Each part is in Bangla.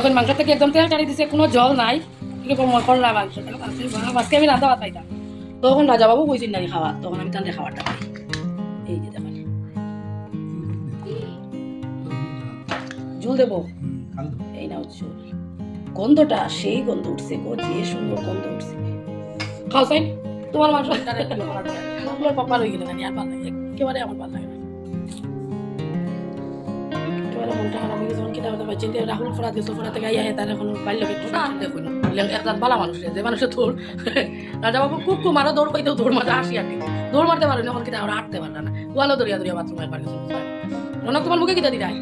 এখন মাংস থেকে একদম তেল ছাড়িয়ে দিছে, কোনো জল নাই। মাংসটা আজকে আমি ভাত পাইতাম তখন রাজা বাবু কইছিল নাকি খাওয়া, তখন আমি তাদের খাওয়াটা পাই এই যে দেখেন। ঝুল দেবো? এই নাও ঝুল। গন্ধটা, সেই গন্ধ উঠছে গো, যে সুন্দর গন্ধ উঠছে। খাও তোমার মাংস পাপা আর একেবারে আমার ভালো লাগে একেবারে মনটা খারাপ হয়ে গেছে রাহুল আইয়া তার এখন একটু বালা মানুষ যে মানুষের দৌড় খুব খুব দৌড় পাইতেও দৌড় মারতে আর দৌড় মারতে আমরা পারলাম না দরিয়া দরিয়া রনক তোমার মুখে কিতা দিদাই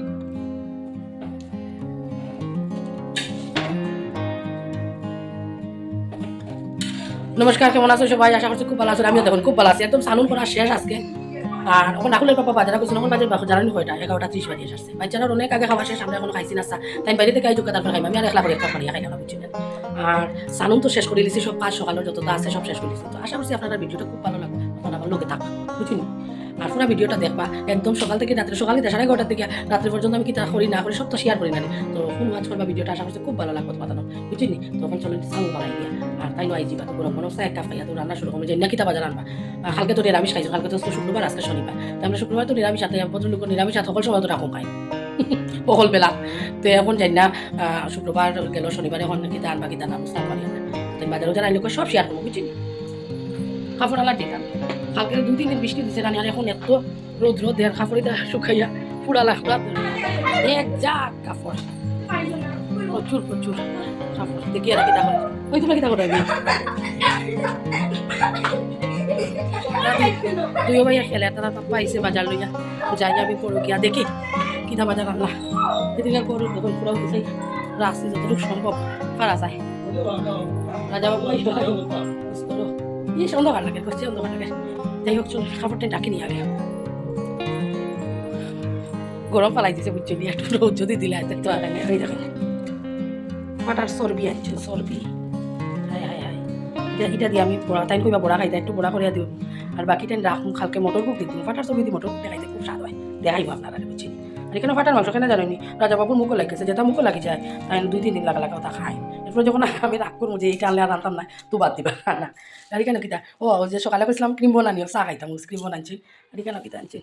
নমস্কার কেমন আছো সবাই? আশা করছি খুব ভালো আছো। আমিও দেখুন খুব ভালো আছি। একদম সানুন করা শেষ আজকে। আর এখন আকুলের পাপা বাজারে করছে এখন বাজার এগারোটা ত্রিশ বাজে আসছে বাচ্চারা অনেক আগে খাওয়া শেষ আমরা এখন খাইছি না তাই বাইরে থেকে আইজুকা আমি আর একলা করে বুঝছি আর সানুন তো শেষ করে দিয়েছি সব কাজ সকালের যতটা আছে সব শেষ করে তো আশা করছি আপনারা ভিডিওটা খুব ভালো লাগবে। আপনারা আমার লোকে থাক বুঝিনি আর পুরো ভিডিওটা দেখবা, একদম সকাল থেকে রাত্রে, সকালে সাড়ে এগারোটার থেকে রাত্রে পর্যন্ত আমি কি তা করি না করি, সব তো শেয়ার করি না তো ফুল ওয়াচ করবা ভিডিওটা, আশা করছি খুব ভালো লাগবে তোমার বুঝিনি তখন চলো সাউন্ড বানাই দিয়া। আর তাই নয় জিবা তো গরম গরম একটা খাইয়া তো রান্না শুরু করব। যে নাকি তা বাজার আনবা কালকে তো নিরামিষ খাইছো, কালকে তো শুক্রবার, আজকে শনিবার। তো আমরা শুক্রবার তো নিরামিষ সাথে ভদ্রলোক নিরামিষ সাথে সকল সময় তো রাখো খাই। পকল বেলা। তো এখন যাই না শুক্রবার গেল, শনিবার, এখন কিতা আনবা কিতা না, বুঝতে পারি না। তো বাজারে যারা আইলে সব শেয়ার করব বুঝছি কাপড় আলা দিতাম কালকে দুই, তিন দিন বৃষ্টি দিছে রানি আর এখন এত রৌদ্র দেড় কাপড়িটা শুকাইয়া পুরালা পুরা এক যা কাপড় প্রচুর প্রচুর কাপড় দেখি আর কিতা করে ওই তোমরা কিতা করে দুইও ভাইয়া খেলে, তারা পাপ্পা আইসে বাজার লইয়া। যাই আমি করো গিয়া দেখি কিতা বাজার আনলা এদিকে করো যখন পুরো রাস্তা যতটুকু সম্ভব, পারা যায়। রাজা বাবু ইয়ে অন্ধকার লাগে করছে অন্ধকার লাগে যাই হোক চল খাবারটা ডাকি নিয়ে আগে গরম পালাই দিছে বুঝছ নি একটু রোদ যদি দিলে তো আর হয়ে যাবে পাটার চর্বি আনছো চর্বি হায় হায় হায় এটা দিয়ে আমি বড়া তাই কইবা বড়া খাইতে একটু বড়া করিয়া দিও আর বাকি টাইম রাখুন খালকে মটর কুক দিতে ফাটার চর্বি দিয়ে মটর কুক দেখাইতে খুব স্বাদ হয় দেখাইব আপনারা বুঝছি আর এখানে ফাটার মাংস কেন জানি রাজা বাবুর মুখও লাগছে যেটা মুখও লাগি যায়। তাই দুই, তিন দিন লাগা লাগা তা খাই এরপর যখন আমি রাগ করব যে এইটা আনলে আর আনতাম না, তো বাদ দিবা। না। আর কিতা ও যে সকালে কইছিলাম ক্রিম বানানিও চা খাইতাম ক্রিম বানাচ্ছি আর এখানে কিতা আনছি?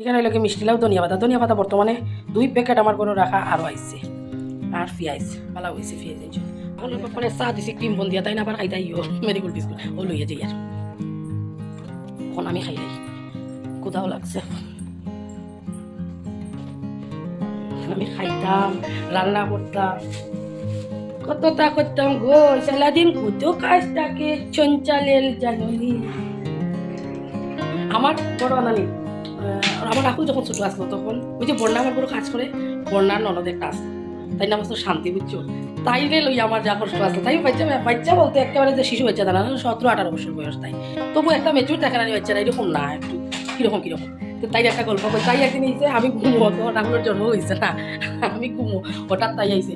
এখানে মিষ্টি লাউ, ধনিয়া পাতা। ধনিয়া পাতা বর্তমানে দুই প্যাকেট আমার কোনো রাখা আরও আইছে। আর পিঁয়াজ ভালো হয়েছে পিঁয়াজ ভালো পরে চা দিছি, ক্রিম বন দিয়া তাই না আবার খাইতাই ও মেডিকেল বিস্কুট। ও লইয়া যাই আর। এখন আমি খাই লাই কোথাও লাগছে। আমি খাইতাম, রান্না করতাম। কতটা করতাম গো, সারাদিন কত কাজ থাকে, চঞ্চালের জাননি আমার বড় নানি আমার রাহুল যখন ছোটো আসলো তখন, ওই যে বন্যা আমার বড় কাজ করে, বন্যার ননদ একটা আসলো তাই না আমার শান্তি বুঝছ তাই রে লই আমার যা কষ্ট আসলো তাই বাচ্চা বাচ্চা বলতে একেবারে যে শিশু বাচ্চা দাঁড়ানো সতেরো আঠারো বছর বয়স, তাই। তবু একটা মেচুর দেখা না বাচ্চারা এরকম না একটু, কীরকম, কীরকম। তো তাই একটা গল্প কই তাই একদিন এসে আমি ঘুমো তখন আমার জন্ম হয়েছে না, আমি ঘুমো, হঠাৎ তাই আইছে।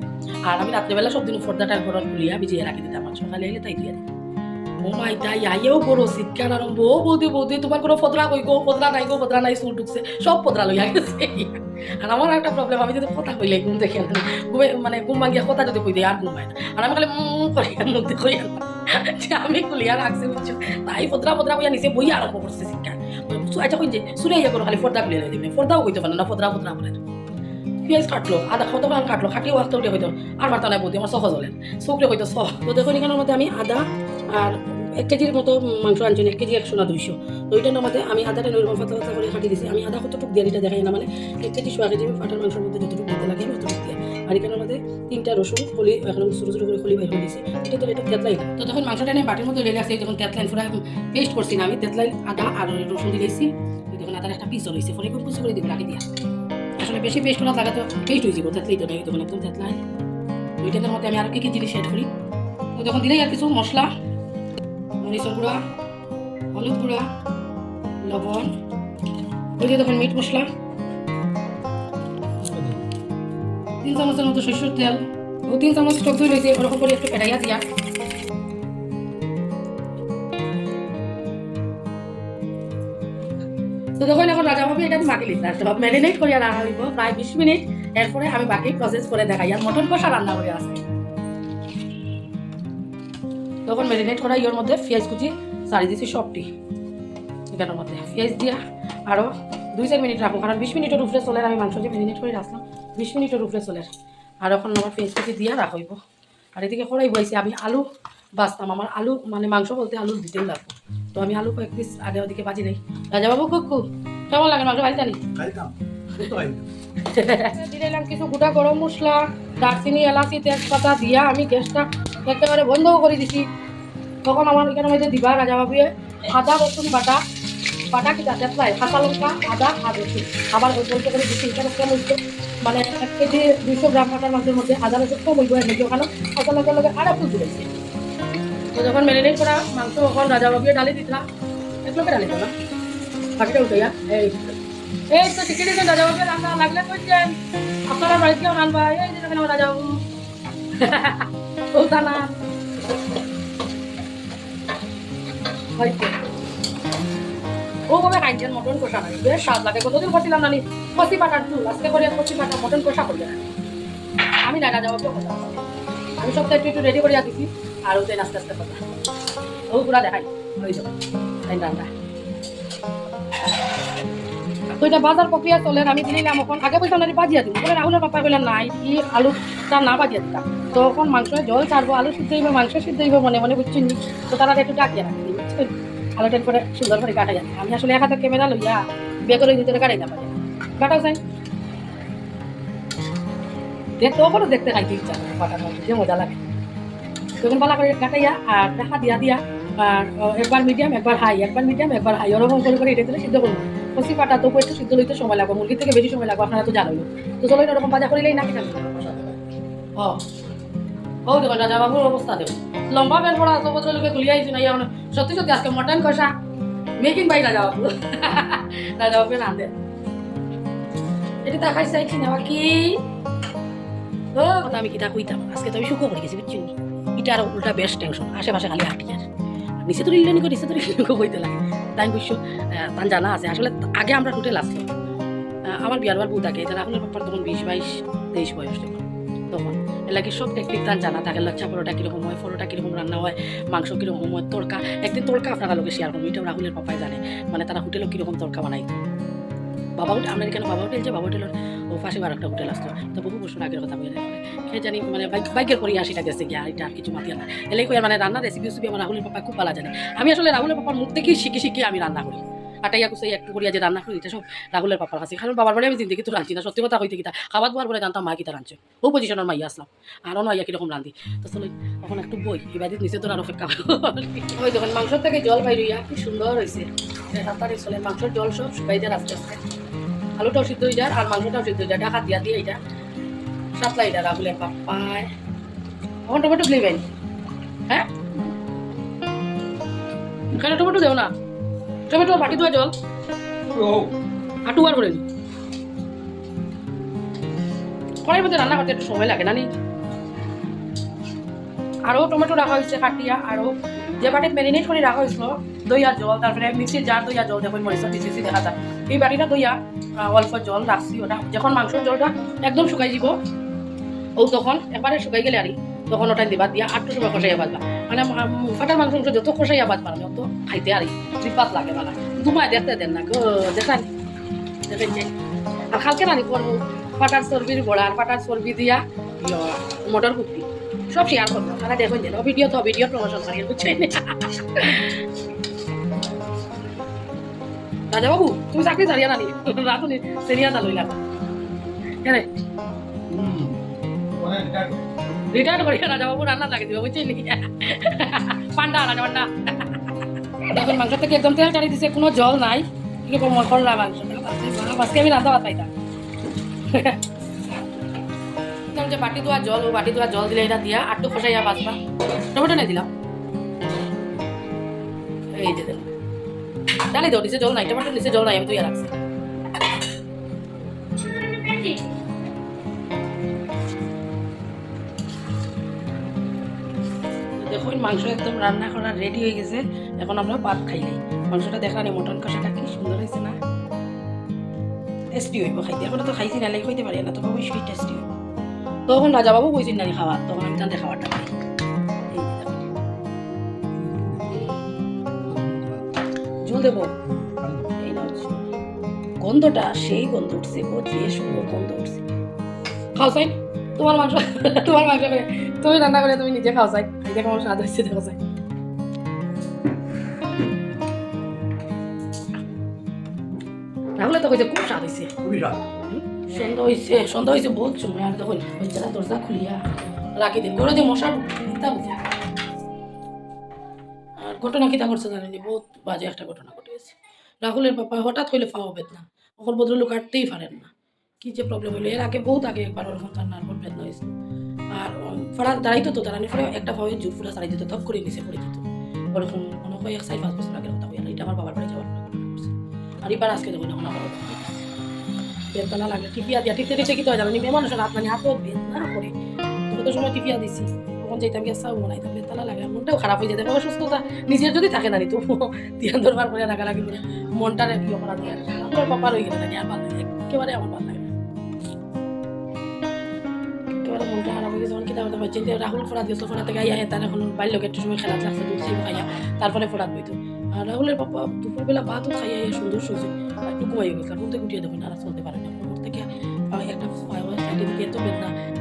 আর আমি রাত্রেবেলা সব দিন ফর্দাটা ঘরত খুলিয়া ভিজিয়ে রাখি দিতাম আর সকালে এলে তাই দিয়ে দিতাম ও মাই, তাই আইয়েও বড় শিক্ষার আরম্ভ। বৌদি বৌদি, তোমার কোনো ফদরা কই গো? ফদরা নাই গো ফদরা নাই সুর ঢুকছে, সব ফদরা লইয়া গেছে। আর আমার একটা প্রবলেম আমি যদি কথা কইলে ঘুম দেখে ঘুমে মানে ঘুম ভাঙিয়া কথা যদি কই দিই, আর ঘুমায় না। আর আমি খালি করি আর মধ্যে কই যে আমি খুলিয়া রাখছি, বুঝছ? তাই ফদরা ফদরা কইয়া নিচে বই আরম্ভ করছে চিৎকার আচ্ছা কই যে শুনে ইয়া করো খালি ফর্দা খুলে দিবি। ফর্দাও কইতে পারে না ফদরা ফদরা বলে। পেঁয়াজ কাটলো আদা কত গ্রাম কাটলো খাটিও আসতে উঠে হইতো আর মাথা নাই বলতে আমার সহজ হলেন। চোখে হইতো সহ তো দেখুন এখানের মধ্যে আমি আদা আর এক কেজির মতো মাংস আনছি, এক কেজি একশো না দুইশো। তো ওইটার মধ্যে আমি আদাটা নরম পাতলা পাতলা করে কাটি দিছি। আমি আদা কতটুকু দিয়ে এটা দেখাই না মানে এক কেজি সোয়া কেজি ফাটার মাংসের মধ্যে যতটুকু দিতে লাগে আমি অতটুকু দিয়ে আর এখানের মধ্যে তিনটা রসুন খলি এখন ছোটো ছোটো করে খলি বের করে দিয়েছি এটা তো এটা তেতলাই তো তখন মাংসটা নিয়ে বাটির মধ্যে লেগে আসছে যখন তেতলাই পুরো পেস্ট করছি না আমি। তেতলাই আদা আর রসুন দিয়েছি তখন আদার একটা পিসও রয়েছে ফলে খুব কুচি করে দিব লাগে দিয়া। আসলে বেশি পেস্ট করা লাগা তো পেস্ট হয়ে যাব তেতলাই তো নেই, তখন একদম তেতলাই দুইটার মধ্যে আমি আরও কি কি জিনিস অ্যাড করি? তো তখন দিলেই আর কিছু মশলা মরিচের গুঁড়া, হলুদ গুঁড়া লবণ মিট মশলা তিন চামচের মতো তেল ও তিন চামচ টক দই রয়েছে ওরকম করে একটু দিয়া। তো তখন এখন রাজা ভাবি এটা মাটি লিখতে আসতে হবে ম্যারিনেট করিয়া রাখা হইব প্রায় বিশ মিনিট। এরপরে আমি বাকি প্রসেস করে দেখাই আর মটন কষা রান্না করে আছে। তখন ম্যারিনেট করা ইয়ের মধ্যে পেঁয়াজ কুচি সারি দিছি সবটি। এখানের মধ্যে পেঁয়াজ দিয়া আরও দুই চার মিনিট রাখব কারণ বিশ মিনিটের উপরে চলে আমি মাংস যে ম্যারিনেট করে রাখলাম বিশ মিনিটের উপরে চলে। আর এখন আমার পেঁয়াজ কুচি দিয়া রাখইব। আর এদিকে কড়াই বইছি আমি আলু বাঁচতাম। আমার আলু মানে মাংস বলতে আলু দিতেই লাগবো। তো আমি আলু কয়েক পিস আগে ওদিকে বাজি নেই। রাজাবাবু কুকু কেমন লাগে মাংস খুব খাইতাম। দিলাম কিছু গোটা গরম মশলা দারচিনি এলাচি তেজপাতা দিয়া আমি গ্যাসটা একেবারে বন্ধও করে দিছি। তখন আমার এখানে মধ্যে দিবা রাজা বাবুয়ে আদা, রসুন বাটা। বাটা কি তাতে প্রায় কাঁচা লঙ্কা, আদা আর রসুন। আবার অল্প করে দিচ্ছি এখানে কেন হচ্ছে মানে এক কেজি দুইশো গ্রাম কাটার মাংসের মধ্যে আদা, রসুন কম হইব এর ওখানে কাঁচা লগে আর একটু দিয়েছি তো যখন ম্যারিনেট করা মাংস, তখন রাজা বাবুয়ে ডালি দিতলা এক লোকে ডালি দিল না। বাকিটা উঠাইয়া এই এই তো শিখে দিয়েছেন রাজা বাবুকে রান্না লাগলে করছেন আপনারা বাড়িতে কেউ রান্না এই আমার রাজা বাবু সুলতানা হয়তো ও খাইছেন মটন কষা নাই। বেশ লাগে। কতদিন করছিলাম নানি করে পাটা মটন কষা আমি না রাজা বাবুকে কথা বলছি। আমি সবটা একটু একটু রেডি করিয়া দিছি। আর ওদের আস্তে আস্তে কথা ও পুরা দেখাই। ওই যাবে এটা বাজার প্রক্রিয়া চলে, আমি দিলাম এখন। আগে পয়সা ওনারে বাজিয়া দিব বলে রাহুলের পাপা বললাম নাই, ই আলুটা না বাজিয়া দিতাম তখন মাংস জল ছাড়বো, আলু সিদ্ধ হইব, মাংস সিদ্ধ হইব, মনে মনে বুঝছেন নি? তো তারা একটু ডাকিয়ে রাখি আলুটার করে সুন্দর করে কাটা যায় আমি আসলে এক হাতে ক্যামেরা লইয়া বেগরের ভিতরে কাটাই না। পারি কাটাও চাই দেখতে ওপরে দেখতে খাইতে ইচ্ছা করে কাটার মধ্যে যে মজা লাগে। তখন পালা করে কাটাইয়া আর দেখা দিয়া দিয়া, আর একবার মিডিয়াম, একবার হাই, একবার মিডিয়াম, একবার হাই। ওরকম করে করে এটা সিদ্ধ করব। কষি পাটা তো একটু সিদ্ধ লইতে সময় লাগবে, মুরগির থেকে বেশি সময় লাগবে, আপনারা তো জানোই। তো চলো এরকম বাজা করিলেই না কিনা ও দেখো রাজা বাবুর অবস্থা দেখো। লম্বা বেল পড়া তো বছর লোকে খুলিয়ে আইছি, না ইয়া সত্যি সত্যি, আজকে মটন কষা। মেকিং বাই রাজা বাবু রাজা বাবু না দেন। এটা দেখাই চাইছি না কি? ও আমি কিটা কইতাম? আজকে তো আমি সুখ করে গেছি, বুঝছি এটা আর উল্টা বেশ টেনশন আশেপাশে খালি হাঁটি আর নিচে তো রিলেনি করে নিচে তো রিলেনি কইতে লাগে। তাই বুঝছ তান জানা আছে। আসলে আগে আমরা হোটেল আসলাম আমার বিয়ার বার বউ থাকে তারা এখন ব্যাপার তখন বিশ, বাইশ, তেইশ বয়স তখন তখন। সব টেকনিক তার জানা থাকে, লাচ্ছা পরোটা কীরকম হয়, পরোটা কীরকম রান্না হয়, মাংস কীরকম হয় তড়কা একদিন তড়কা আপনারা লোকে শেয়ার করব এটা রাহুলের পাপায় জানে। মানে তারা হোটেলও কীরকম তড়কা বানাই বাবা হোটেল আমরা এখানে বাবা হোটেল যে বাবা হোটেলের ও পাশে আর একটা হোটেল আসতো। তো বহু বছর আগের কথা বলে কে জানি মানে বাইক বাইকের করে আশিটা গেছে গিয়া, এটা আর কিছু মাতিয়া না। এলে কই মানে রান্নার রেসিপি উসিপি আমার রাহুলের পাপা খুব ভালো জানে। আমি আসলে রাহুলের পাপার মুখ থেকেই শিখি শিখি আমি রান্না করি। আটাইয়া কুসাই একটু করিয়া যে রান্না করি, এটা সব রাহুলের পাপার কাছে কারণ বাবার বাড়ি আমি জিন্দগি তো রাঁধছি না, সত্যি কথা কইতে কিতা খাবার দাবার বলে জানতাম মা কিতা রাঁধছে। ও পজিশনের মাইয়া আসলাম। আর অন্য আইয়া কীরকম রাঁধি। তো চলো, এখন একটু বই। এবার নিচে তো আর অপেক্ষা ওই দেখুন মাংস থেকে জল বাইর হইয়া কি সুন্দর হয়েছে তাড়াতাড়ি চলে, মাংসের জল সব আস্তে আস্তে আলুটাও সিদ্ধ হয়ে যায় আর মাংসটাও সিদ্ধ হয়ে যায়। ঢাকা দিয়া দিয়ে এটা সাতলা এটা রাহুলের পাপ্পায়। এখন টমেটো ফ্লেবেন হ্যাঁ? এখানে টমেটো দেও না? টমেটো বাটি ধোয়া জল। হাঁটু বার করে নি। কড়াইয়ের মধ্যে রান্না করতে একটু সময় লাগে না নি? আরও টমেটো রাখা হয়েছে কাটিয়া আরও যে বাটিতে ম্যারিনেট করে রাখা হয়েছিল দই আর জল তারপরে মিক্সির জার দই আর জল দেখুন মরিচা দিছি দেখা যায়। এই বাটিটা দইয়া অল্প জল রাখছি ওটা যখন মাংসের জলটা একদম শুকাই যাব ও তখন একবারে শুকাই গেলে আরি তখন ওটা দিবা দিয়া আটটু সময় কষাইয়া বাজবা মানে ফাটার মাংস যত কষাইয়া বাজবা না তত খাইতে আরি জিপাত লাগে বালা দুমায় দেখতে দেন না, গো দেখান আর খালকে রানি করব পাটার চর্বির গোড়া আর পাটার চর্বি দিয়া মটর কুপি সব শেয়ার করব, তারা দেখুন যে ভিডিও তো ভিডিও প্রমোশন করি বুঝছেন রাজা বাবু তুমি চাকরি ছাড়িয়া নানি রাতুনি সেরিয়া দা লইলা। কেন? রিটায়ার করি রাজা বাবু রান্না লাগে দিবে, বুঝছেন নাকি পান্ডা, রাজা পান্ডা। এখন মাংস থেকে একদম তেল চাড়ি দিছে, কোনো জল নাই। কি করব করলা মাংস আজকে আমি রান্না ভাত পাইতাম। একদম যে বাটি ধোয়া জল, ও বাটি ধোয়া জল দিলে এটা দিয়া আটটু খসাইয়া বাঁচবা টমেটো নাই দিলাম এই যে দিলাম ডালি দাও নিচে জল নাই, টমেটো নিচে জল নাই, আমি তুই রাখছি। দেখুন মাংস একদম রান্না করা রেডি হয়ে গেছে। এখন আমরা ভাত খাইলাই মাংসটা দেখা নেই, মটন কষাটা কি সুন্দর হয়েছে না? টেস্টি হইব খাইতে। এখন তো খাইছি না লাগে খাইতে পারি না তো অবশ্যই টেস্টি হইব। তখন রাজাবাবু কইছেন নানি খাওয়া, তখন আমি তাদের খাওয়াটা খাই। ঝুল দেবো। গন্ধটা, সেই গন্ধ উঠছে ও যে সুন্দর গন্ধ উঠছে। খাও সাইন তোমার মাংস তোমার মাংস করে তুমি রান্না করে তুমি নিজে খাও সাইন এই দেখো স্বাদ হচ্ছে, দেখো সাইন রাহুলে তো কইছে, খুব স্বাদ হয়েছে খুবই স্বাদ। সন্ধ্যা হয়েছে সন্ধ্যা হয়েছে বহুত সময় আর তখন যারা দরজা খুলিয়া রাখি দিন ঘরে যে মশা ঢুকতা বুঝে আর ঘটনা কিতা করছে জানেনি বহুত বাজে একটা ঘটনা ঘটে গেছে রাহুলের পাপা হঠাৎ হইলে পাওয়া বেদনা এখন ভদ্রলোক কাটতেই পারেন না। কি যে প্রবলেম হইল। এর আগে বহুত আগে একবার ওরকম তার নার্ভর বেদনা হয়েছিল। আর ফড়া দাঁড়াইতো তো দাঁড়ানি ফলে একটা ভাবে জুট ফুটা সারাই দিত, ধপ করে নিচে পড়ে যেত। ওরকম মনে হয় এক সাইড পাঁচ বছর আগের কথা হইল এটা আমার বাবার বাড়ি যাওয়ার। আর এবার আজকে দেখুন এখন আমার বেদনা লাগলে টিপিয়া দিয়া টিপতে টিপতে কি তো জানি মেয়ে মানুষের হাত মানে হাতও করে। তো সময় টিপিয়া দিছি। তখন যেতাম গিয়ে চাও বানাইতাম বেদনা লাগে। মনটাও খারাপ হয়ে যেত অসুস্থতা নিজের যদি থাকে না তো ধ্যান ধরবার করে রাখা লাগি করে মনটারে কি করা দিয়ে আমার পাপা রয়ে গেলে আর ভালো লাগে একেবারে আমার ভালো লাগে না। মনটা হয়ে রাহুল ফোড়াত গেছিল থেকে আইয়া তার এখন একটু সময় খেলা লাগছে দুধ খাইয়া, তারপরে ফোড়াত বইতো। আর রাহুলের পাপা দুপুরবেলা ভাতও খাইয়া সুন্দর শুয়েছে আর একটু ঘুমাই গেছিল ঘুম থেকে উঠিয়ে দেবেন আর চলতে পারে না। ঘুম থেকে একটা সাইডে দিকে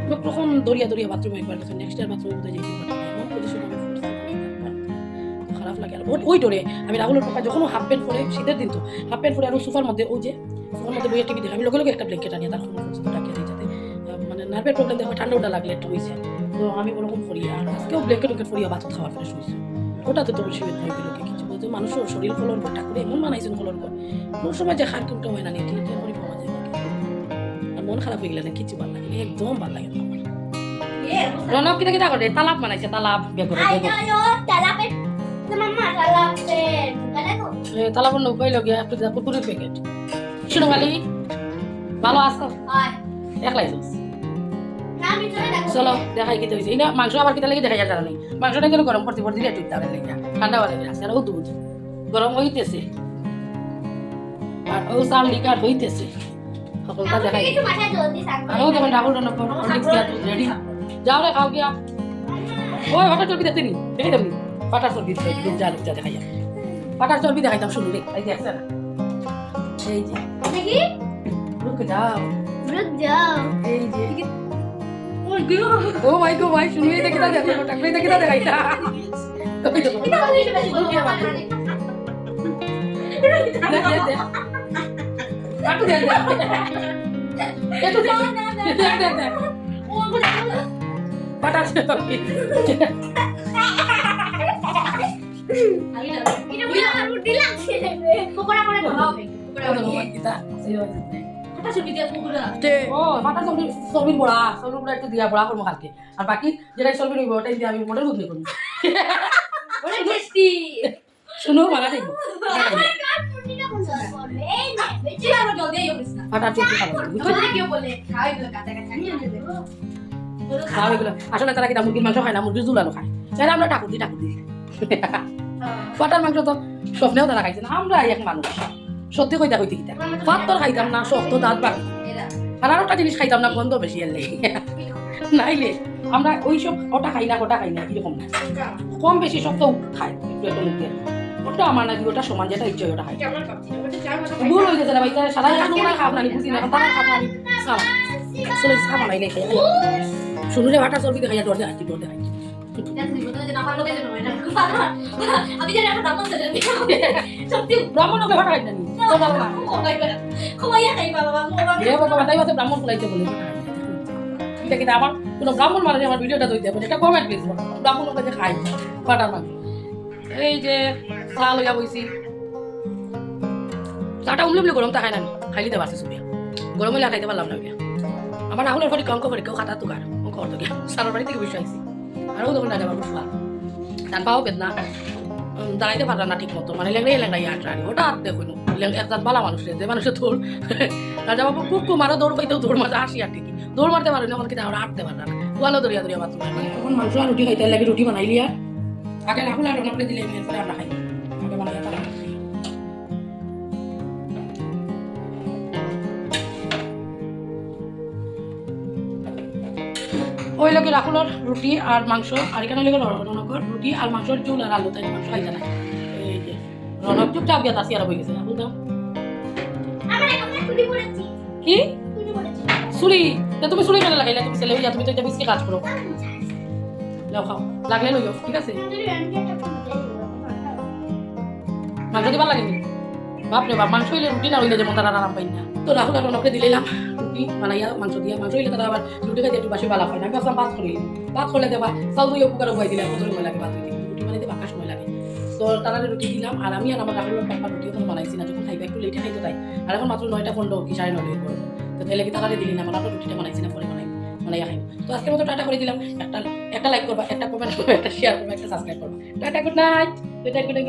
এবার তখন দরিয়া দরিয়া বাথরুমে একবার গেছে নেক্সট ইয়ার বাথরুমে কোথায় যেতে খারাপ লাগে। আর ওই- ডরে আমি রাহুলের পাপা যখন হাফ প্যান্ট পরে, শীতের দিন তো হাফ প্যান্ট পরে আর সোফার মধ্যে ওই যে, সোফার মধ্যে বইয়ের টিভি দেখে, আমি লগে লগে একটা ব্ল্যাঙ্কেট আনিয়ে তার ডাকিয়ে দিই যাতে মানে নার্ভের প্রবলেম দেখো ঠান্ডা ওটা লাগলে একটু হয়েছে তো আমি ওরকম করি আর আজকেও ব্ল্যাঙ্কেট ভাত খাওয়ার পরে শুয়েছি ওটাতে তো বেশি মানুষের শরীর ফলন করে ঠাকুরে এমন বানাইছেন ফলন করে। কোন সময় যে খার কিনতে হয় না নিয়ে ঠিক করে পাওয়া যায়। আর মন খারাপ হয়ে গেলে না কিছু ভালো লাগে একদম ভালো লাগে না রনক কিটা কিটা করে? তালাপ বানাইছে তালাপ বেগরে বেগর তালাপ নৌকাই লগে? একটু কুকুরের প্যাকেট ভালো আছো? একলাই যাস চলো দেখাই কিতে হয়েছে মাংস আবার কিতা লাগে দেখা যায় জানা নেই। মাংসটা কেন গরম করতে পড়তে একটু তারে লেগে ঠান্ডা হওয়া লেগে আছে আর ও দুধ। গরম হইতেছে। আর ও চাল লিকার হইতেছে সকলটা দেখাই আর ও যেমন রাহুল রান্না করো রেডি যাও রে খাও গিয়া ওই হঠাৎ চর্বি দেখতে নি দেখে দেবনি পাটার দুধ যা যা দেখাই যা পাটার চর্বি দেখাইতাম শুনু রে এই যে আছে না। সেই যে। রুকে যাও। এই যে। ও ভাই গো ভাই শুনুই দেখি তা দেখো টাকলাই দেখি তা দেখাইতা একটু দিয়া বড়া করব কালকে আর বাকি যেটা চর্বি রইব ওটাই দিয়ে আমি মোটর বুদ্ধি করব শুনো মারা দেখব চর্বি খাব খাওয়া এগুলো আসলে তারা কিনা মুরগির মাংস খায় না? মুরগির জুলানো খায়। তাহলে আমরা ঠাকুর দিই ঠাকুর দিই পাটার মাংস তো স্বপ্নেও তারা খাইছে না। আমরা এক মানুষ। সত্যি কইতা কইতে কিতা ভাত তো খাইতাম না শক্ত দাঁত বাকি আর আরও একটা জিনিস খাইতাম না গন্ধ বেশি এলে নাইলে আমরা ওই সব ওটা খাই না ওটা খাই না এরকম না। কম বেশি শক্ত খাই একটু একটু মুখে ওটা আমার নাকি ওটা সমান যেটা ইচ্ছে ওটা খাই ভুল হয়ে গেছে না ভাই তারা সারা নোংরা খাব? না বুঝি না তারা খাব না সালা আসলে সাবা নাইলে খাই শুনুন রে ভাটা চর্বি ডর দেখাই আমি জানি আমার ব্রাহ্মণ ছেলে সত্যি। ব্রাহ্মণ ওকে ভাটা খাই জানি তো ভালো না। খোয়াইয়া খাই বাবা হে ভগবান তাই মাসে ব্রাহ্মণ ফুলাইতে বলে আমার কোনো ব্রাহ্মণ মানে আমার ভিডিওটা দইতে হবে এটা কমেন্ট প্লিজ ব্রাহ্মণ খাই ফাটার মাংস এই যে চা লইয়া বইছি চাটা উমলি উমলি গরম তা খাই না আমি খাই দিতে সুবিয়া গরম হইলে খাইতে পারলাম না ওইটা আমার রাহুলের ফরি অঙ্ক করে কেউ খাতা তুকার অঙ্ক করতো সারার বাড়ি থেকে বসে আইছি আরও তখন দাঁড়া আমার ফুয়া তার পাও বেদনা উম, দাঁড়াইতে পারলাম না ঠিক মতো। মানে লেংড়াই আটরানি ওটা আর দেখুন। একজন বালা মানুষ যে মানুষের দৌড় রাজা বাবু খুব খুব মারো দৌড় পাইতেও দৌড় মারতে আসি আর ঠিকই দৌড় মারতে পারেনি আমার কিন্তু আমরা হাঁটতে পারলাম না। ওয়ালো দরিয়া দরিয়া বাথরুম তখন মাংস আর রুটি খাইতে লাগে রুটি বানাইলি আর আগে রাহুল আর রোনাপলে দিলে এমনি করে আমরা খাই আগে বানাই তারা ওই লোকে রাখলর রুটি আর মাংস আর এখানে লোকের রনকর রুটি আর মাংসর জুল আর আলু তাই মাংস খাইতে না এই যে রনক চুপ চাপ গেছে আর হয়ে গেছে রাখুন দাও। কি? চুরি তুমি চুরি কেন লাগাইলা তুমি ছেলে হইয়া তুমি তো এটা বিস্কি কাজ করো। লাও খাও। লাগলে ঠিক আছে? মাংস দিবার লাগেনি বাপরে বাপ মাংস হইলে রুটি না হইলে যেমন তারা আরাম পাই না। তো রাহুল দিলাম রুটি বানাইয়া, মাংস দিয়া, মাংস হইলে তারা আবার রুটি খাইতে একটু হয় না। ভাত করি। ভাত করলে দেবা, চাউল দিয়ে উপকার হয়ে দিলে কত সময় লাগে ভাত হইতে রুটি বানাইতে বাঁকা সময় লাগে। তো তারা রুটি দিলাম, আর আমি আর আমার রাহুলের পাপা রুটি কোনো বানাইছি না, যখন খাইবে একটু লেটে খাইতে তাই। আর এখন মাত্র নয়টা পনেরো, কি সাড়ে নয়টা করব তো তাহলে কি তারা দিলি না, আমরা রুটিটা বানাইছি না, পরে বানাই ইয়া তো আজকের মতো টাটা করে দিলাম। একটা একটা লাইক করবা, একটা কমেন্ট করবা, একটা শেয়ার করবা, একটা সাবস্ক্রাইব করবা। Tata good night good night good night